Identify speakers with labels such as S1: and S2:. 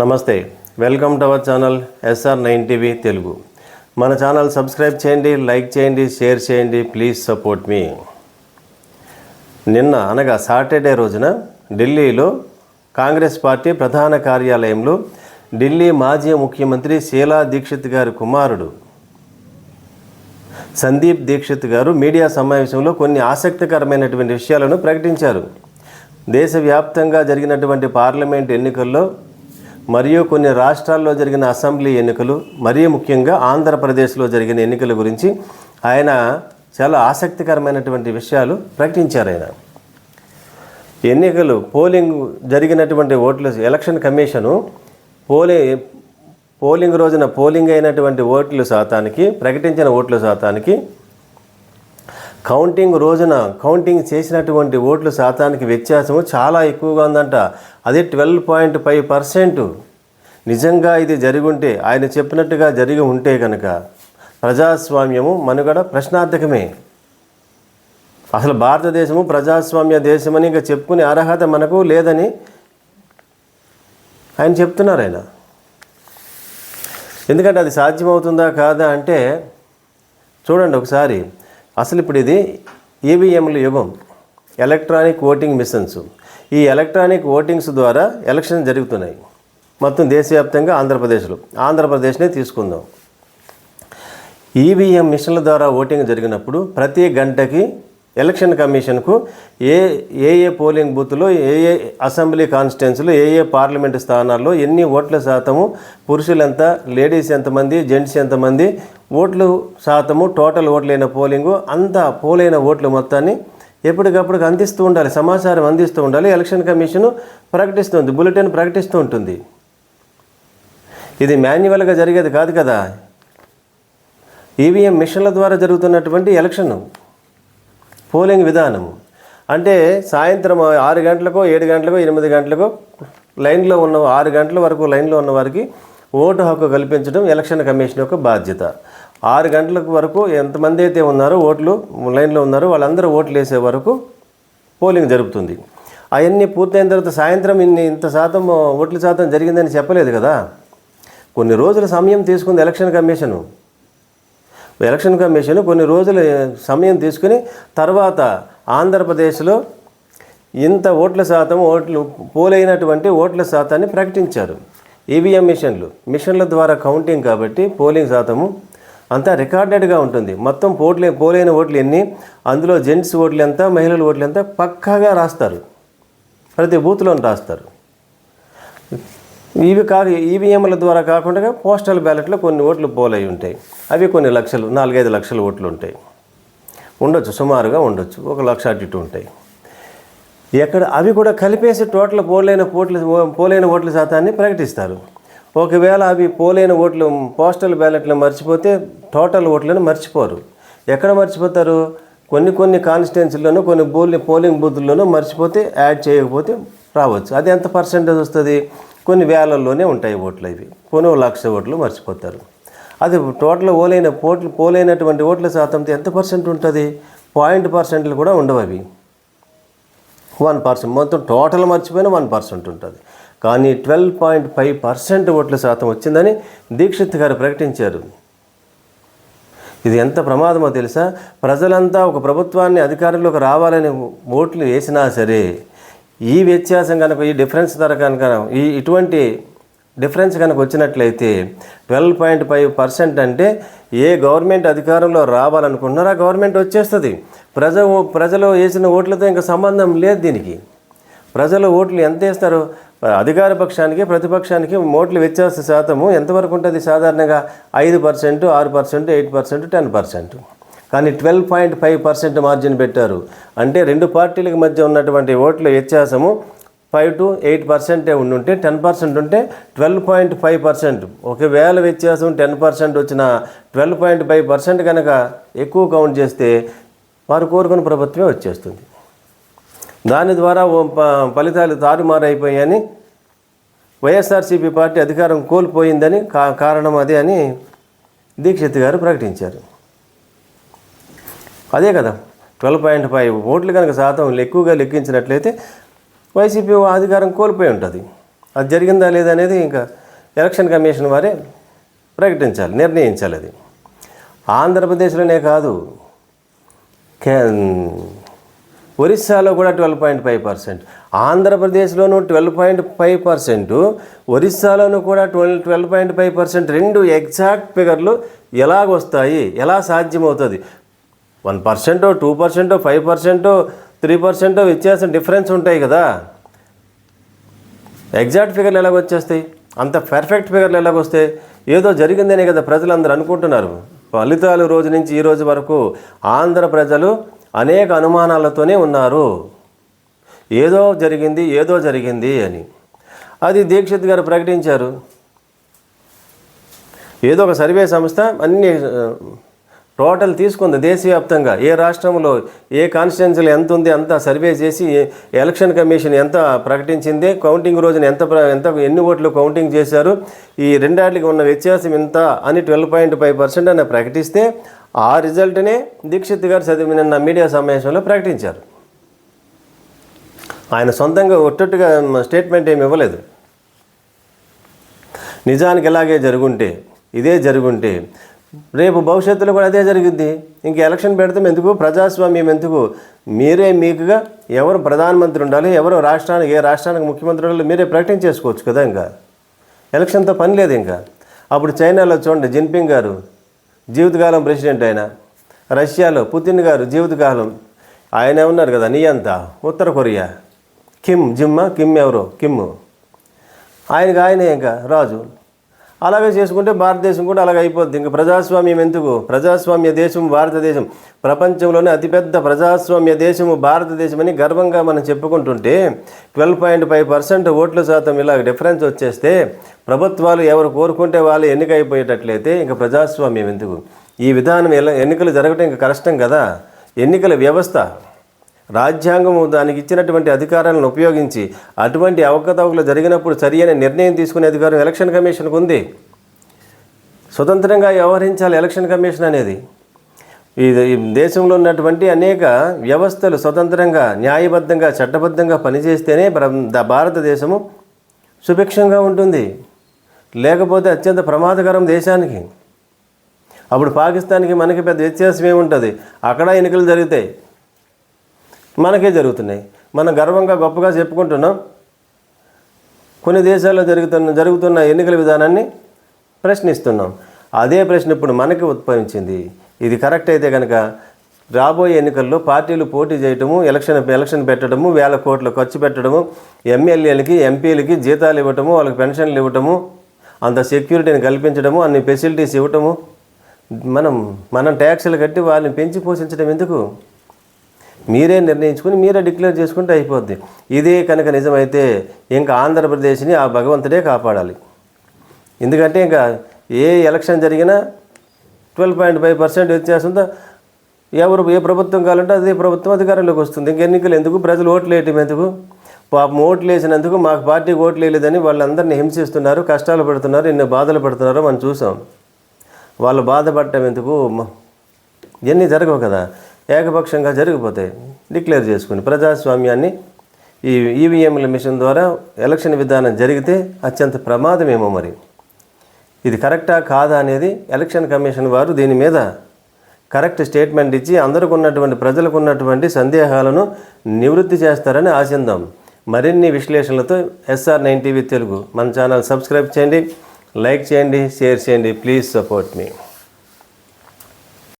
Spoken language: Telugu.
S1: నమస్తే welcome to our channel SR nine TV Telugu మన ఛానల్ సబ్స్క్రైబ్ చేయండి లైక్ చేయండి షేర్ చేయండి ప్లీజ్ సపోర్ట్ మీ నిన్న అనగా సాటర్డే రోజున ఢిల్లీలో కాంగ్రెస్ పార్టీ ప్రధాన కార్యాలయంలో ఢిల్లీ మాజీ ముఖ్యమంత్రి శీలా దీక్షిత్ గారి కుమారుడు సందీప్ దీక్షిత్ గారు మీడియా సమావేశంలో కొన్ని ఆసక్తికరమైనటువంటి విషయాలను ప్రకటించారు దేశవ్యాప్తంగా జరిగినటువంటి పార్లమెంట్ ఎన్నికల్లో మరియు కొన్ని రాష్ట్రాల్లో జరిగిన అసెంబ్లీ ఎన్నికలు మరీ ముఖ్యంగా ఆంధ్రప్రదేశ్లో జరిగిన ఎన్నికల గురించి ఆయన చాలా ఆసక్తికరమైనటువంటి విషయాలు ప్రకటించారు ఆయన ఎన్నికలు పోలింగ్ జరిగినటువంటి ఓట్ల ఎలక్షన్ కమిషను పోలింగ్ పోలింగ్ రోజున పోలింగ్ అయినటువంటి ఓట్ల శాతానికి ప్రకటించిన ఓట్ల శాతానికి కౌంటింగ్ రోజున కౌంటింగ్ చేసినటువంటి ఓట్ల శాతానికి వ్యత్యాసము చాలా ఎక్కువగా ఉందంట అదే ట్వెల్వ్ పాయింట్ ఫైవ్ పర్సెంట్ నిజంగా ఇది జరిగుంటే ఆయన చెప్పినట్టుగా జరిగి ఉంటే కనుక ప్రజాస్వామ్యము మనుగడ ప్రశ్నార్థకమే అసలు భారతదేశము ప్రజాస్వామ్య దేశమని ఇంకా చెప్పుకునే అర్హత మనకు లేదని ఆయన చెప్తున్నారు ఆయన ఎందుకంటే అది సాధ్యమవుతుందా కాదా అంటే చూడండి ఒకసారి అసలు ఇప్పుడు ఇది ఈవీఎంల e యుగం ఎలక్ట్రానిక్ ఓటింగ్ మిషన్స్ ఈ ఎలక్ట్రానిక్ ఓటింగ్స్ ద్వారా ఎలక్షన్ జరుగుతున్నాయి మొత్తం దేశవ్యాప్తంగా ఆంధ్రప్రదేశ్లో ఆంధ్రప్రదేశ్నే తీసుకుందాం ఈవీఎం e మిషన్ల ద్వారా ఓటింగ్ జరిగినప్పుడు ప్రతి గంటకి ఎలక్షన్ కమిషన్కు ఏ ఏ ఏ పోలింగ్ బూత్లో ఏ ఏ అసెంబ్లీ కాన్స్టిట్యున్సీలో ఏ ఏ పార్లమెంటు స్థానాల్లో ఎన్ని ఓట్ల శాతము పురుషులెంత లేడీస్ ఎంతమంది జెంట్స్ ఎంతమంది ఓట్లు శాతము టోటల్ ఓట్లైన పోలింగు అంతా పోలైన ఓట్లు మొత్తాన్ని ఎప్పటికప్పుడు అందిస్తూ ఉండాలి సమాచారం అందిస్తూ ఉండాలి ఎలక్షన్ కమిషన్ ప్రకటిస్తుంది బులెటిన్ ప్రకటిస్తూ ఉంటుంది ఇది మాన్యువల్గా జరిగేది కాదు కదా ఈవీఎం మిషన్ల ద్వారా జరుగుతున్నటువంటి ఎలక్షన్ పోలింగ్ విధానము అంటే సాయంత్రం ఆరు గంటలకో ఏడు గంటలకో ఎనిమిది గంటలకో లైన్లో ఉన్న ఆరు గంటల వరకు లైన్లో ఉన్న వారికి ఓటు హక్కు కల్పించడం ఎలక్షన్ కమిషన్ యొక్క బాధ్యత ఆరు గంటల వరకు ఎంతమంది అయితే ఉన్నారో ఓట్లు లైన్లో ఉన్నారో వాళ్ళందరూ ఓట్లు వేసే వరకు పోలింగ్ జరుగుతుంది అవన్నీ పూర్తయిన తర్వాత సాయంత్రం ఇన్ని ఇంత శాతం ఓట్ల శాతం జరిగిందని చెప్పలేదు కదా కొన్ని రోజుల సమయం తీసుకుంది ఎలక్షన్ కమిషను ఎలక్షన్ కమిషన్ కొన్ని రోజులు సమయం తీసుకుని తర్వాత ఆంధ్రప్రదేశ్లో ఇంత ఓట్ల శాతం ఓట్లు పోలైనటువంటి ఓట్ల శాతాన్ని ప్రకటించారు ఈవీఎం మిషన్లు మిషన్ల ద్వారా కౌంటింగ్ కాబట్టి పోలింగ్ శాతము అంతా రికార్డెడ్గా ఉంటుంది మొత్తం పోట్లే పోలైన ఓట్లు ఎన్ని అందులో జెంట్స్ ఓట్లు ఎంత మహిళల ఓట్లు ఎంత పక్కాగా రాస్తారు ప్రతి బూత్లోని రాస్తారు ఇవి కాదు ఈవీఎంల e ద్వారా కాకుండా పోస్టల్ బ్యాలెట్లో కొన్ని ఓట్లు పోలై ఉంటాయి అవి కొన్ని లక్షలు నాలుగైదు లక్షల ఓట్లు ఉంటాయి ఉండొచ్చు సుమారుగా ఉండొచ్చు ఒక లక్ష అటు ఇటు ఉంటాయి ఎక్కడ అవి కూడా కలిపేసి టోటల్ పోలైన ఓట్లు పోలైన ఓట్ల శాతాన్ని ప్రకటిస్తారు ఒకవేళ అవి పోలైన ఓట్లు పోస్టల్ బ్యాలెట్లు మర్చిపోతే టోటల్ ఓట్లను మర్చిపోరు ఎక్కడ మర్చిపోతారు కొన్ని కొన్ని కాన్స్టిట్యున్సీల్లోనూ కొన్ని బోల్ పోలింగ్ బూత్ల్లోనూ మర్చిపోతే యాడ్ చేయకపోతే రావచ్చు అది ఎంత పర్సెంటేజ్ వస్తుంది కొన్ని వేలల్లోనే ఉంటాయి ఓట్లు అవి కొన్ని లక్ష ఓట్లు మర్చిపోతారు అది టోటల్ ఓలైన పోట్లు పోలైనటువంటి ఓట్ల శాతంతో ఎంత పర్సెంట్ ఉంటుంది పాయింట్ పర్సెంట్లు కూడా ఉండవు అవి వన్ పర్సెంట్ మొత్తం టోటల్ మర్చిపోయిన వన్ పర్సెంట్ ఉంటుంది కానీ ట్వెల్వ్ పాయింట్ ఫైవ్ పర్సెంట్ ఓట్ల శాతం వచ్చిందని దీక్షిత్ గారు ప్రకటించారు ఇది ఎంత ప్రమాదమో తెలుసా ప్రజలంతా ఒక ప్రభుత్వాన్ని అధికారంలోకి రావాలని ఓట్లు వేసినా సరే ఈ వ్యత్యాసం కనుక ఈ డిఫరెన్స్ ధర కనుక ఈ ఇటువంటి డిఫరెన్స్ కనుక వచ్చినట్లయితే ట్వెల్వ్ పాయింట్ ఫైవ్ పర్సెంట్ అంటే ఏ గవర్నమెంట్ అధికారంలో రావాలనుకుంటున్నారో ఆ గవర్నమెంట్ వచ్చేస్తుంది ప్రజ ప్రజలు వేసిన ఓట్లతో ఇంకా సంబంధం లేదు దీనికి ప్రజలు ఓట్లు ఎంత వేస్తారు అధికార పక్షానికి ప్రతిపక్షానికి ఓట్లు వ్యత్యాస శాతము ఎంతవరకు ఉంటుంది సాధారణంగా ఐదు పర్సెంట్ ఆరు percent eight percent ten percent కానీ twelve point five percent margin పెట్టారు అంటే రెండు పార్టీలకు మధ్య ఉన్నటువంటి ఓట్ల వ్యత్యాసము ఫైవ్ టు ఎయిట్ పర్సెంటే ఉండుంటే టెన్ పర్సెంట్ ఉంటే ట్వెల్వ్ పాయింట్ ఫైవ్ పర్సెంట్ ఒకవేళ వ్యత్యాసం టెన్ పర్సెంట్ వచ్చిన ట్వెల్వ్ పాయింట్ ఫైవ్ పర్సెంట్ కనుక ఎక్కువ కౌంట్ చేస్తే వారు కోరుకున్న ప్రభుత్వమే వచ్చేస్తుంది దాని ద్వారా ఫలితాలు తారుమారైపోయాయని వైఎస్ఆర్సీపీ పార్టీ అధికారం కోల్పోయిందని కారణం అదే అని దీక్షిత్ గారు ప్రకటించారు అదే కదా ట్వెల్వ్ పాయింట్ ఫైవ్ ఓట్లు కనుక శాతం ఎక్కువగా లెక్కించినట్లయితే వైసీపీ అధికారం కోల్పోయి ఉంటుంది అది జరిగిందా లేదా అనేది ఇంకా ఎలక్షన్ కమిషన్ వారే ప్రకటించాలి నిర్ణయించాలి అది ఆంధ్రప్రదేశ్లోనే కాదు కే ఒరిస్సాలో కూడా ట్వెల్వ్ పాయింట్ ఫైవ్ పర్సెంట్ ఆంధ్రప్రదేశ్లోనూ ట్వెల్వ్ పాయింట్ ఫైవ్ పర్సెంట్ ఒరిస్సాలోనూ కూడా twelve twelve point five percent రెండు ఎగ్జాక్ట్ ఫిగర్లు ఎలాగొస్తాయి ఎలా సాధ్యమవుతుంది వన్ పర్సెంటో టూ పర్సెంటో ఫైవ్ పర్సెంటో త్రీ పర్సెంటో వ్యత్యాసం డిఫరెన్స్ ఉంటాయి కదా ఎగ్జాక్ట్ ఫిగర్లు వచ్చేస్తాయి అంత పర్ఫెక్ట్ ఫిగర్లు వస్తాయి ఏదో జరిగిందనే కదా ప్రజలందరూ అనుకుంటున్నారు ఫలితాలు రోజు నుంచి ఈ రోజు వరకు ఆంధ్ర ప్రజలు అనేక అనుమానాలతోనే ఉన్నారు ఏదో జరిగింది ఏదో జరిగింది అని అది దీక్షిత్ గారు ప్రకటించారు ఏదో ఒక సర్వే సంస్థ అన్ని టోటల్ తీసుకుంది దేశవ్యాప్తంగా ఏ రాష్ట్రంలో ఏ కాన్స్టిట్యున్సీలో ఎంత ఉంది అంత సర్వే చేసి ఎలక్షన్ కమిషన్ ఎంత ప్రకటించింది కౌంటింగ్ రోజున ఎంత ఎంత ఎన్ని ఓట్లు కౌంటింగ్ చేశారు ఈ రెండాటికి ఉన్న వ్యత్యాసం ఇంత అని ట్వెల్వ్ పాయింట్ ఫైవ్ పర్సెంట్ అని ప్రకటిస్తే ఆ రిజల్ట్నే దీక్షిత్ గారు చదివి నిన్న మీడియా సమావేశంలో ప్రకటించారు ఆయన సొంతంగా ఒట్టట్టుగా స్టేట్మెంట్ ఏమి ఇవ్వలేదు నిజానికి ఇలాగే జరుగుంటే ఇదే జరుగుంటే రేపు భవిష్యత్తులో కూడా అదే జరిగింది ఇంక ఎలక్షన్ పెడతాం ఎందుకు ప్రజాస్వామ్యం ఎందుకు మీరే మీకుగా ఎవరు ప్రధానమంత్రి ఉండాలి ఎవరు రాష్ట్రానికి ఏ రాష్ట్రానికి ముఖ్యమంత్రి ఉండాలి మీరే ప్రకటన చేసుకోవచ్చు కదా ఇంకా ఎలక్షన్తో పని లేదు ఇంకా అప్పుడు చైనాలో చూడండి జిన్పింగ్ గారు జీవితకాలం ప్రెసిడెంట్ ఆయన రష్యాలో పుతిన్ గారు జీవితకాలం ఆయనే ఉన్నారు కదా నీ అంతా ఉత్తర కొరియా కిమ్ జిమ్మ కిమ్ ఎవరో కిమ్ ఆయనకు ఆయనే ఇంకా రాజు అలాగే చేసుకుంటే భారతదేశం కూడా అలాగే అయిపోద్ది ఇంకా ప్రజాస్వామ్యం ఎందుకు ప్రజాస్వామ్య దేశం భారతదేశం ప్రపంచంలోనే అతిపెద్ద ప్రజాస్వామ్య దేశము భారతదేశం అని గర్వంగా మనం చెప్పుకుంటుంటే ట్వెల్వ్ పాయింట్ ఫైవ్ పర్సెంట్ ఓట్ల శాతం ఇలా డిఫరెన్స్ వచ్చేస్తే ప్రభుత్వాలు ఎవరు కోరుకుంటే వాళ్ళు ఎన్నికైపోయేటట్లయితే ఇంకా ప్రజాస్వామ్యం ఎందుకు ఈ విధానం ఎలా ఎన్నికలు జరగడం ఇంకా కష్టం కదా ఎన్నికల వ్యవస్థ రాజ్యాంగము దానికి ఇచ్చినటువంటి అధికారాలను ఉపయోగించి అటువంటి అవకతవకలు జరిగినప్పుడు సరియైన నిర్ణయం తీసుకునే అధికారం ఎలక్షన్ కమిషన్కు ఉంది స్వతంత్రంగా వ్యవహరించాలి ఎలక్షన్ కమిషన్ అనేది ఈ దేశంలో ఉన్నటువంటి అనేక వ్యవస్థలు స్వతంత్రంగా న్యాయబద్ధంగా చట్టబద్ధంగా పనిచేస్తేనే భారతదేశము సుభిక్షంగా ఉంటుంది లేకపోతే అత్యంత ప్రమాదకరం దేశానికి అప్పుడు పాకిస్తాన్కి మనకి పెద్ద వ్యత్యాసం ఏముంటుంది అక్కడ ఎన్నికలు జరుగుతాయి మనకే జరుగుతున్నాయి మనం గర్వంగా గొప్పగా చెప్పుకుంటున్నాం కొన్ని దేశాల్లో జరుగుతున్న జరుగుతున్న ఎన్నికల విధానాన్ని ప్రశ్నిస్తున్నాం అదే ప్రశ్న ఇప్పుడు మనకి ఉద్భవించింది ఇది కరెక్ట్ అయితే కనుక రాబోయే ఎన్నికల్లో పార్టీలు పోటీ చేయటము ఎలక్షన్ ఎలక్షన్ పెట్టడము వేల కోట్లు ఖర్చు పెట్టడము ఎమ్మెల్యేలకి ఎంపీలకి జీతాలు ఇవ్వటము వాళ్ళకి పెన్షన్లు ఇవ్వటము అంత సెక్యూరిటీని కల్పించడము అన్ని ఫెసిలిటీస్ ఇవ్వటము మనం మనం ట్యాక్సులు కట్టి వాళ్ళని పెంచి పోషించడం ఎందుకు మీరే నిర్ణయించుకుని మీరే డిక్లేర్ చేసుకుంటే అయిపోద్ది ఇదే కనుక నిజమైతే ఇంకా ఆంధ్రప్రదేశ్ని ఆ భగవంతుడే కాపాడాలి ఎందుకంటే ఇంకా ఏ ఎలక్షన్ జరిగినా ట్వెల్వ్ పాయింట్ ఫైవ్ పర్సెంట్ వ్యత్యాసంతో ఎవరు ఏ ప్రభుత్వం కావాలంటే అదే ప్రభుత్వం అధికారంలోకి వస్తుంది ఇంక ఎన్నికలు ఎందుకు ప్రజలు ఓట్లు వేయటం ఎందుకు పాపం ఓట్లు వేసినందుకు మాకు పార్టీకి ఓట్లు వేయలేదని వాళ్ళందరినీ హింసిస్తున్నారు కష్టాలు పెడుతున్నారు ఎన్ని బాధలు పెడుతున్నారో మనం చూసాం వాళ్ళు బాధపడటం ఎందుకు ఇవన్నీ జరగవు కదా ఏకపక్షంగా జరిగిపోతాయి డిక్లేర్ చేసుకుని ప్రజాస్వామ్యాన్ని ఈ ఈవీఎంల e మిషన్ ద్వారా ఎలక్షన్ విధానం జరిగితే అత్యంత ప్రమాదమేమో మరి ఇది కరెక్టా కాదా అనేది ఎలక్షన్ కమిషన్ వారు దీని మీద కరెక్ట్ స్టేట్మెంట్ ఇచ్చి అందరికి ఉన్నటువంటి ప్రజలకు ఉన్నటువంటి సందేహాలను నివృత్తి చేస్తారని ఆశిందాం మరిన్ని విశ్లేషణలతో ఎస్ఆర్ నైన్ టీవీ తెలుగు మన ఛానల్ సబ్స్క్రైబ్ చేయండి లైక్ చేయండి షేర్ చేయండి ప్లీజ్ సపోర్ట్ మీ